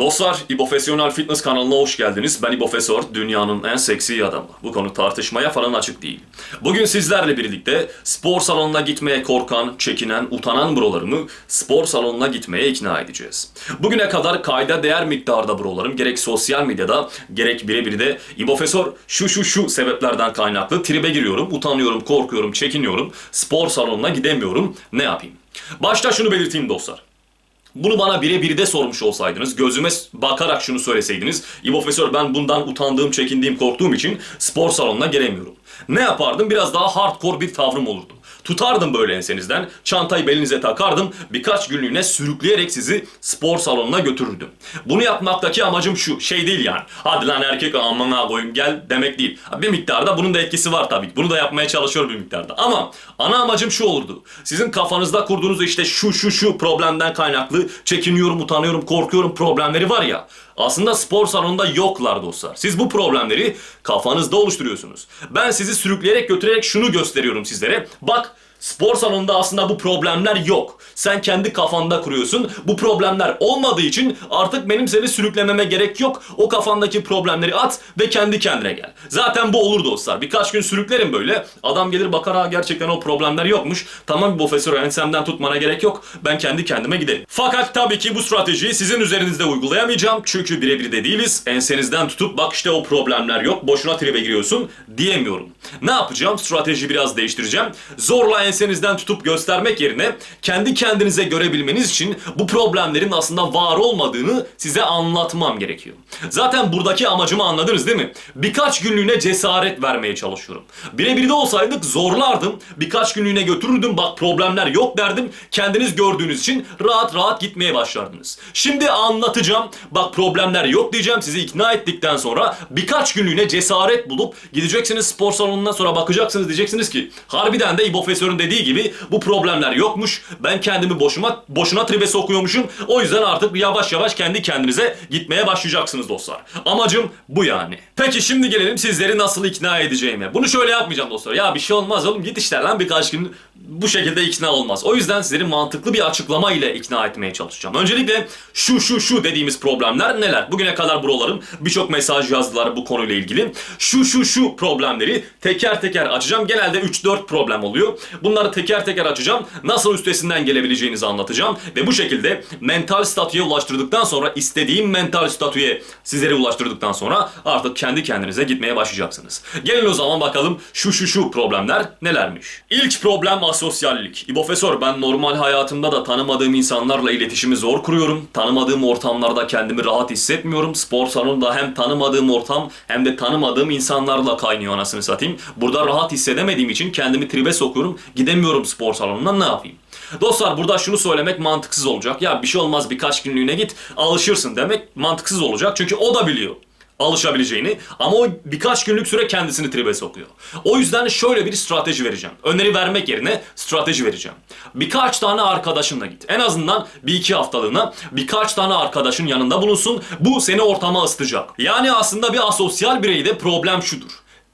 Dostlar, İbofesyonel Fitness kanalına hoş geldiniz. Ben İbofesör, dünyanın en seksi adamı. Bu konu tartışmaya falan açık değil. Bugün sizlerle birlikte spor salonuna gitmeye korkan, çekinen, utanan brolarımı spor salonuna gitmeye ikna edeceğiz. Bugüne kadar kayda değer miktarda brolarım gerek sosyal medyada gerek birebir de İbofesör şu şu şu sebeplerden kaynaklı tribe giriyorum, utanıyorum, korkuyorum, çekiniyorum, spor salonuna gidemiyorum. Ne yapayım? Başta şunu belirteyim dostlar. Bunu bana birebir de sormuş olsaydınız, gözüme bakarak şunu söyleseydiniz, İbo Profesör ben bundan utandığım, çekindiğim, korktuğum için spor salonuna gelemiyorum. Ne yapardım? Biraz daha hardcore bir tavrım olurdu. Tutardım böyle ensenizden, çantayı belinize takardım, birkaç günlüğüne sürükleyerek sizi spor salonuna götürürdüm. Bunu yapmaktaki amacım şu, şey değil yani. Hadi lan erkek amına koyayım gel demek değil. Bir miktarda bunun da etkisi var tabii. Bunu da yapmaya çalışıyorum bir miktarda. Ama ana amacım şu olurdu. Sizin kafanızda kurduğunuz işte şu şu şu problemden kaynaklı çekiniyorum, utanıyorum, korkuyorum problemleri var ya. Aslında spor salonunda yoklar dostlar. Siz bu problemleri kafanızda oluşturuyorsunuz. Ben sizi sürükleyerek götürerek şunu gösteriyorum sizlere. Bak Spor salonunda aslında bu problemler yok. Sen kendi kafanda kuruyorsun. Bu problemler olmadığı için artık benim seni sürüklememe gerek yok. O kafandaki problemleri at ve kendi kendine gel. Zaten bu olur dostlar. Birkaç gün sürüklerim böyle. Adam gelir bakar ha gerçekten o problemler yokmuş. Tamam profesör ensemden tutmana gerek yok. Ben kendi kendime giderim. Fakat tabii ki bu stratejiyi sizin üzerinizde uygulayamayacağım. Çünkü birebir de değiliz. Ensenizden tutup bak işte o problemler yok. Boşuna tribe giriyorsun diyemiyorum. Ne yapacağım? Strateji biraz değiştireceğim. Zorla ensenizden tutup göstermek yerine kendi kendinize görebilmeniz için bu problemlerin aslında var olmadığını size anlatmam gerekiyor. Zaten buradaki amacımı anladınız değil mi? Birkaç günlüğüne cesaret vermeye çalışıyorum. Birebir de olsaydık zorlardım. Birkaç günlüğüne götürürdüm bak problemler yok derdim. Kendiniz gördüğünüz için rahat rahat gitmeye başlardınız. Şimdi anlatacağım. Bak problemler yok diyeceğim. Sizi ikna ettikten sonra birkaç günlüğüne cesaret bulup gideceksiniz spor salonundan sonra bakacaksınız diyeceksiniz ki harbiden de İbo dediği gibi bu problemler yokmuş. Ben kendimi boşuma boşuna tribe sokuyormuşum. O yüzden artık yavaş yavaş kendi kendinize gitmeye başlayacaksınız dostlar. Amacım bu yani. Peki şimdi gelelim sizleri nasıl ikna edeceğime. Bunu şöyle yapmayacağım dostlar. Ya bir şey olmaz oğlum git işte lan birkaç gün bu şekilde ikna olmaz. O yüzden sizleri mantıklı bir açıklama ile ikna etmeye çalışacağım. Öncelikle şu şu şu dediğimiz problemler neler? Bugüne kadar brolarım birçok mesaj yazdılar bu konuyla ilgili. Şu şu şu problemleri teker teker açacağım. Genelde 3-4 problem oluyor. Bunları teker teker açacağım. Nasıl üstesinden gelebileceğinizi anlatacağım. Ve bu şekilde mental statüye ulaştırdıktan sonra istediğim mental statüye sizlere ulaştırdıktan sonra artık kendi kendinize gitmeye başlayacaksınız. Gelin o zaman bakalım şu şu şu problemler nelermiş. İlk problem asosyallik. İbofesör ben normal hayatımda da tanımadığım insanlarla iletişimi zor kuruyorum. Tanımadığım ortamlarda kendimi rahat hissetmiyorum. Spor salonunda hem tanımadığım ortam hem de tanımadığım insanlarla kaynıyor anasını satayım. Burada rahat hissedemediğim için kendimi tribe sokuyorum. Gidemiyorum spor salonuna ne yapayım? Dostlar burada şunu söylemek mantıksız olacak. Ya bir şey olmaz birkaç günlüğüne git alışırsın demek mantıksız olacak. Çünkü o da biliyor alışabileceğini ama o birkaç günlük süre kendisini tribe sokuyor. O yüzden şöyle bir strateji vereceğim. Öneri vermek yerine strateji vereceğim. Birkaç tane arkadaşınla git. En azından bir iki haftalığına birkaç tane arkadaşın yanında bulunsun. Bu seni ortama ısıtacak. Yani aslında bir asosyal bireyde problem şudur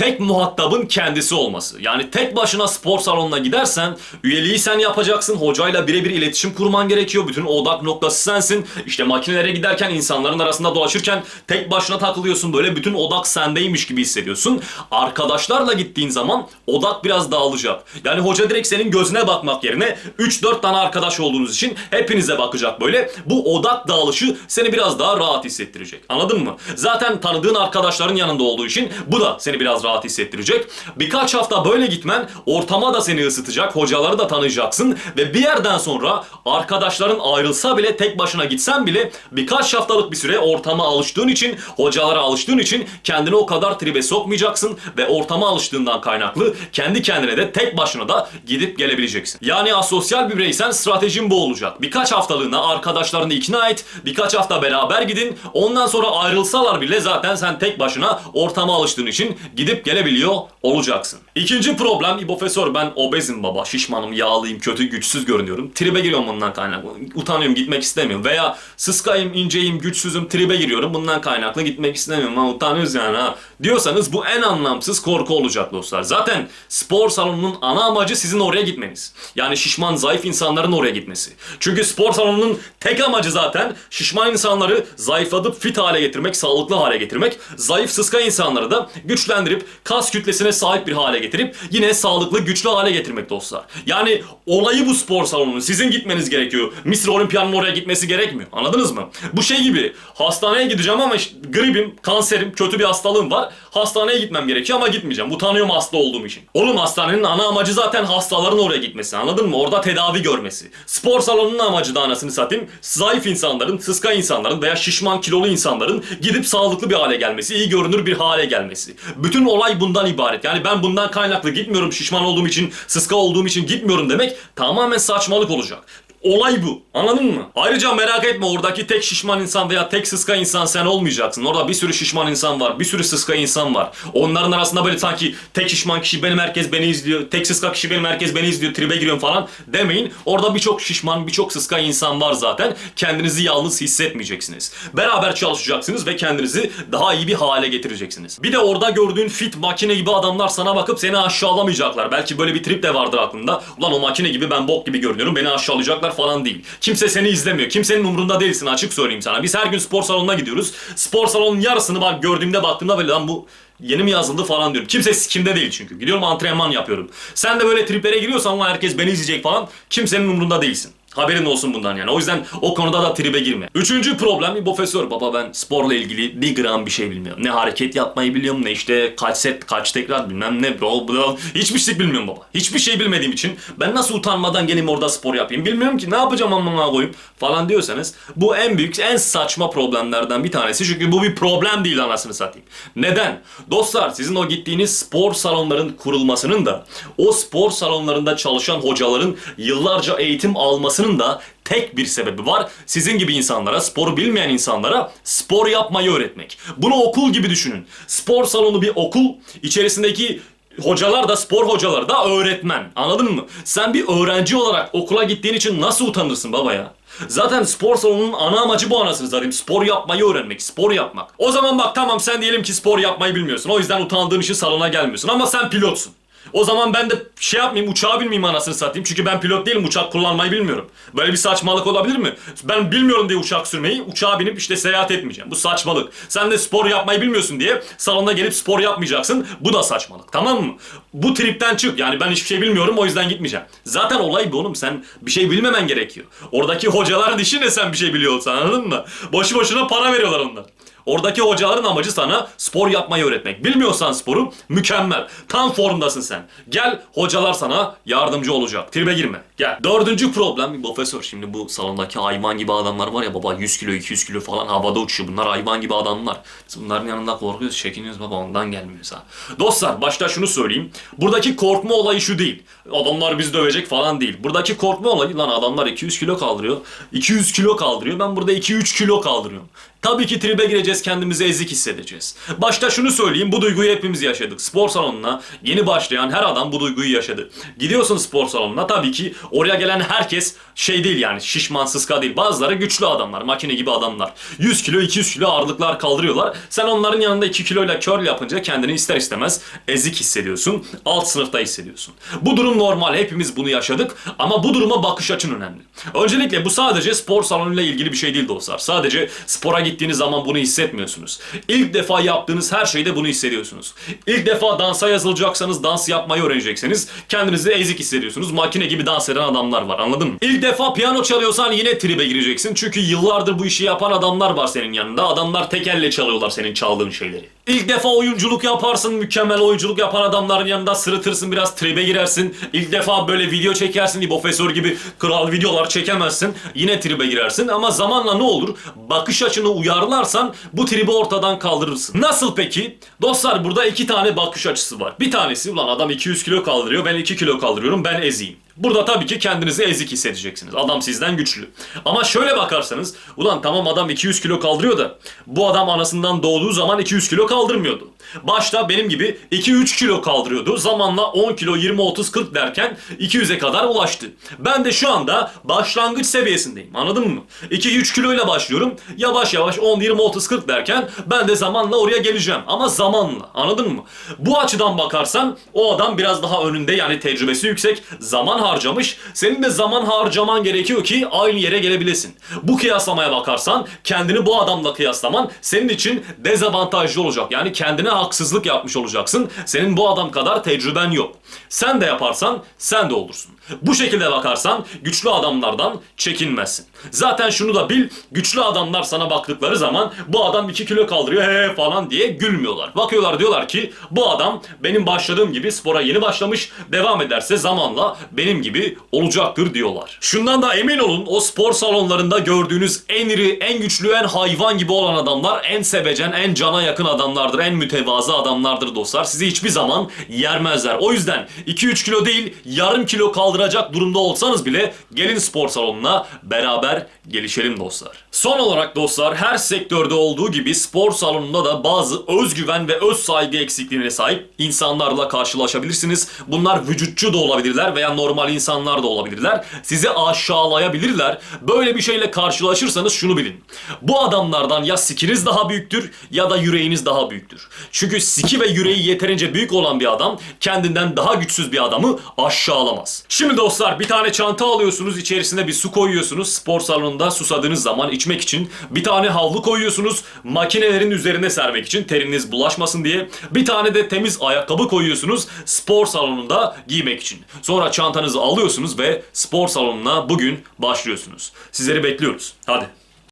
tek muhatabın kendisi olması. Yani tek başına spor salonuna gidersen üyeliği sen yapacaksın. Hocayla birebir iletişim kurman gerekiyor. Bütün odak noktası sensin. İşte makinelere giderken insanların arasında dolaşırken tek başına takılıyorsun. Böyle bütün odak sendeymiş gibi hissediyorsun. Arkadaşlarla gittiğin zaman odak biraz dağılacak. Yani hoca direkt senin gözüne bakmak yerine 3-4 tane arkadaş olduğunuz için hepinize bakacak böyle. Bu odak dağılışı seni biraz daha rahat hissettirecek. Anladın mı? Zaten tanıdığın arkadaşların yanında olduğu için bu da seni biraz rahat hissettirecek. Birkaç hafta böyle gitmen ortama da seni ısıtacak, hocaları da tanıyacaksın ve bir yerden sonra arkadaşların ayrılsa bile tek başına gitsen bile birkaç haftalık bir süre ortama alıştığın için, hocalara alıştığın için kendini o kadar tribe sokmayacaksın ve ortama alıştığından kaynaklı kendi kendine de tek başına da gidip gelebileceksin. Yani asosyal bir bireysen stratejin bu olacak. Birkaç haftalığına arkadaşlarını ikna et, birkaç hafta beraber gidin, ondan sonra ayrılsalar bile zaten sen tek başına ortama alıştığın için gidip gidip gelebiliyor olacaksın. İkinci problem İbofesör ben obezim baba, şişmanım, yağlıyım, kötü, güçsüz görünüyorum. Tribe giriyorum bundan kaynaklı. Utanıyorum, gitmek istemiyorum. Veya sıskayım, inceyim, güçsüzüm, tribe giriyorum. Bundan kaynaklı gitmek istemiyorum ama utanıyoruz yani ha. Diyorsanız bu en anlamsız korku olacak dostlar. Zaten spor salonunun ana amacı sizin oraya gitmeniz. Yani şişman, zayıf insanların oraya gitmesi. Çünkü spor salonunun tek amacı zaten şişman insanları zayıflatıp fit hale getirmek, sağlıklı hale getirmek. Zayıf, sıska insanları da güçlendirip kas kütlesine sahip bir hale getirip yine sağlıklı, güçlü hale getirmek dostlar. Yani olayı bu spor salonunun. Sizin gitmeniz gerekiyor. Mr. Olympia'nın oraya gitmesi gerekmiyor. Anladınız mı? Bu şey gibi. Hastaneye gideceğim ama işte gribim, kanserim, kötü bir hastalığım var. Hastaneye gitmem gerekiyor ama gitmeyeceğim. Utanıyorum hasta olduğum için. Oğlum hastanenin ana amacı zaten hastaların oraya gitmesi. Anladın mı? Orada tedavi görmesi. Spor salonunun amacı da anasını satayım. Zayıf insanların, sıska insanların veya şişman kilolu insanların gidip sağlıklı bir hale gelmesi, iyi görünür bir hale gelmesi. Bütün olay bundan ibaret. Yani ben bundan kaynaklı gitmiyorum şişman olduğum için, sıska olduğum için gitmiyorum demek tamamen saçmalık olacak. Olay bu. Anladın mı? Ayrıca merak etme oradaki tek şişman insan veya tek sıska insan sen olmayacaksın. Orada bir sürü şişman insan var. Bir sürü sıska insan var. Onların arasında böyle sanki tek şişman kişi benim herkes beni izliyor. Tek sıska kişi benim herkes beni izliyor. Tribe giriyorum falan demeyin. Orada birçok şişman, birçok sıska insan var zaten. Kendinizi yalnız hissetmeyeceksiniz. Beraber çalışacaksınız ve kendinizi daha iyi bir hale getireceksiniz. Bir de orada gördüğün fit makine gibi adamlar sana bakıp seni aşağılamayacaklar. Belki böyle bir trip de vardır aklında. Ulan o makine gibi ben bok gibi görünüyorum. Beni aşağılayacaklar falan değil. Kimse seni izlemiyor. Kimsenin umrunda değilsin açık söyleyeyim sana. Biz her gün spor salonuna gidiyoruz. Spor salonunun yarısını bak gördüğümde baktığımda böyle lan bu yeni mi yazıldı falan diyorum. Kimse sikimde değil çünkü. Gidiyorum antrenman yapıyorum. Sen de böyle triplere giriyorsan lan herkes beni izleyecek falan. Kimsenin umrunda değilsin. Haberin olsun bundan yani. O yüzden o konuda da tribe girme. Üçüncü problem bir profesör. Baba ben sporla ilgili bir gram bir şey bilmiyorum. Ne hareket yapmayı biliyorum ne işte kaç set kaç tekrar bilmem ne bro bro. Hiçbir şey bilmiyorum baba. Hiçbir şey bilmediğim için ben nasıl utanmadan geleyim orada spor yapayım bilmiyorum ki ne yapacağım amına koyayım falan diyorsanız bu en büyük en saçma problemlerden bir tanesi. Çünkü bu bir problem değil anasını satayım. Neden? Dostlar sizin o gittiğiniz spor salonların kurulmasının da o spor salonlarında çalışan hocaların yıllarca eğitim almasının da tek bir sebebi var. Sizin gibi insanlara, sporu bilmeyen insanlara spor yapmayı öğretmek. Bunu okul gibi düşünün. Spor salonu bir okul, içerisindeki hocalar da spor hocaları da öğretmen. Anladın mı? Sen bir öğrenci olarak okula gittiğin için nasıl utanırsın baba ya? Zaten spor salonunun ana amacı bu anasını satayım. Spor yapmayı öğrenmek, spor yapmak. O zaman bak tamam sen diyelim ki spor yapmayı bilmiyorsun. O yüzden utandığın için salona gelmiyorsun. Ama sen pilotsun. O zaman ben de şey yapmayayım, uçağı bilmeyeyim anasını satayım. Çünkü ben pilot değilim, uçak kullanmayı bilmiyorum. Böyle bir saçmalık olabilir mi? Ben bilmiyorum diye uçak sürmeyi, uçağa binip işte seyahat etmeyeceğim. Bu saçmalık. Sen de spor yapmayı bilmiyorsun diye salonda gelip spor yapmayacaksın. Bu da saçmalık. Tamam mı? Bu tripten çık. Yani ben hiçbir şey bilmiyorum o yüzden gitmeyeceğim. Zaten olay bu oğlum. Sen bir şey bilmemen gerekiyor. Oradaki hocaların işi ne sen bir şey biliyor olsan anladın mı? Boşu boşuna para veriyorlar onlar. Oradaki hocaların amacı sana spor yapmayı öğretmek. Bilmiyorsan sporu mükemmel. Tam formdasın sen. Gel hocalar sana yardımcı olacak. Tribe girme. Gel. Dördüncü problem profesör. Şimdi bu salondaki hayvan gibi adamlar var ya baba 100 kilo 200 kilo falan havada uçuyor. Bunlar hayvan gibi adamlar. Biz bunların yanında korkuyoruz çekiniyoruz baba ondan gelmiyoruz ha. Dostlar başta şunu söyleyeyim. Buradaki korkma olayı şu değil. Adamlar bizi dövecek falan değil. Buradaki korkma olayı lan adamlar 200 kilo kaldırıyor. 200 kilo kaldırıyor. Ben burada 2-3 kilo kaldırıyorum. Tabii ki tribe gireceğiz, kendimizi ezik hissedeceğiz. Başta şunu söyleyeyim, bu duyguyu hepimiz yaşadık. Spor salonuna yeni başlayan her adam bu duyguyu yaşadı. Gidiyorsun spor salonuna, tabii ki oraya gelen herkes şey değil yani şişman, sıska değil. Bazıları güçlü adamlar, makine gibi adamlar. 100 kilo, 200 kilo ağırlıklar kaldırıyorlar. Sen onların yanında 2 kiloyla curl yapınca kendini ister istemez ezik hissediyorsun. Alt sınıfta hissediyorsun. Bu durum normal, hepimiz bunu yaşadık ama bu duruma bakış açın önemli. Öncelikle bu sadece spor salonuyla ilgili bir şey değil dostlar. Sadece spora gittiğiniz zaman bunu hissetmiyorsunuz. İlk defa yaptığınız her şeyde bunu hissediyorsunuz. İlk defa dansa yazılacaksanız dans yapmayı öğreneceksiniz. Kendinizi ezik hissediyorsunuz. Makine gibi dans eden adamlar var anladın mı? İlk defa piyano çalıyorsan yine tribe gireceksin. Çünkü yıllardır bu işi yapan adamlar var senin yanında. Adamlar tek elle çalıyorlar senin çaldığın şeyleri. İlk defa oyunculuk yaparsın. Mükemmel oyunculuk yapan adamların yanında sırıtırsın biraz tribe girersin. İlk defa böyle video çekersin. İbofesör gibi kral videolar çekemezsin. Yine tribe girersin ama zamanla ne olur? Bakış açını uyarlarsan bu tribi ortadan kaldırırsın. Nasıl peki? Dostlar burada iki tane bakış açısı var. Bir tanesi ulan adam 200 kilo kaldırıyor ben 2 kilo kaldırıyorum ben eziyim. Burada tabii ki kendinizi ezik hissedeceksiniz. Adam sizden güçlü. Ama şöyle bakarsanız ulan tamam adam 200 kilo kaldırıyor da bu adam anasından doğduğu zaman 200 kilo kaldırmıyordu. Başta benim gibi 2-3 kilo kaldırıyordu. Zamanla 10 kilo 20-30-40 derken 200'e kadar ulaştı. Ben de şu anda başlangıç seviyesindeyim. Anladın mı? 2-3 kiloyla başlıyorum. Yavaş yavaş 10-20-30-40 derken ben de zamanla oraya geleceğim. Ama zamanla. Anladın mı? Bu açıdan bakarsan o adam biraz daha önünde yani tecrübesi yüksek. Zaman harcamış. Senin de zaman harcaman gerekiyor ki aynı yere gelebilesin. Bu kıyaslamaya bakarsan kendini bu adamla kıyaslaman senin için dezavantajlı olacak. Yani kendine haksızlık yapmış olacaksın. Senin bu adam kadar tecrüben yok. Sen de yaparsan sen de olursun. Bu şekilde bakarsan güçlü adamlardan çekinmezsin. Zaten şunu da bil, güçlü adamlar sana baktıkları zaman bu adam 2 kilo kaldırıyor he falan diye gülmüyorlar. Bakıyorlar diyorlar ki bu adam benim başladığım gibi spora yeni başlamış, devam ederse zamanla benim gibi olacaktır diyorlar. Şundan da emin olun o spor salonlarında gördüğünüz en iri, en güçlü, en hayvan gibi olan adamlar en sevecen, en cana yakın adamlardır, en mütevazı adamlardır dostlar. Sizi hiçbir zaman yermezler. O yüzden 2-3 kilo değil yarım kilo kaldıracak durumda olsanız bile gelin spor salonuna beraber gelişelim dostlar. Son olarak dostlar her sektörde olduğu gibi spor salonunda da bazı özgüven ve öz saygı eksikliğine sahip insanlarla karşılaşabilirsiniz. Bunlar vücutçu da olabilirler veya normal insanlar da olabilirler. Sizi aşağılayabilirler. Böyle bir şeyle karşılaşırsanız şunu bilin. Bu adamlardan ya sikiniz daha büyüktür ya da yüreğiniz daha büyüktür. Çünkü siki ve yüreği yeterince büyük olan bir adam kendinden daha güçsüz bir adamı aşağılamaz. Şimdi dostlar bir tane çanta alıyorsunuz içerisine bir su koyuyorsunuz spor salonunda susadığınız zaman içmek için. Bir tane havlu koyuyorsunuz makinelerin üzerine sermek için teriniz bulaşmasın diye. Bir tane de temiz ayakkabı koyuyorsunuz spor salonunda giymek için. Sonra çantanızı alıyorsunuz ve spor salonuna bugün başlıyorsunuz. Sizleri bekliyoruz. Hadi.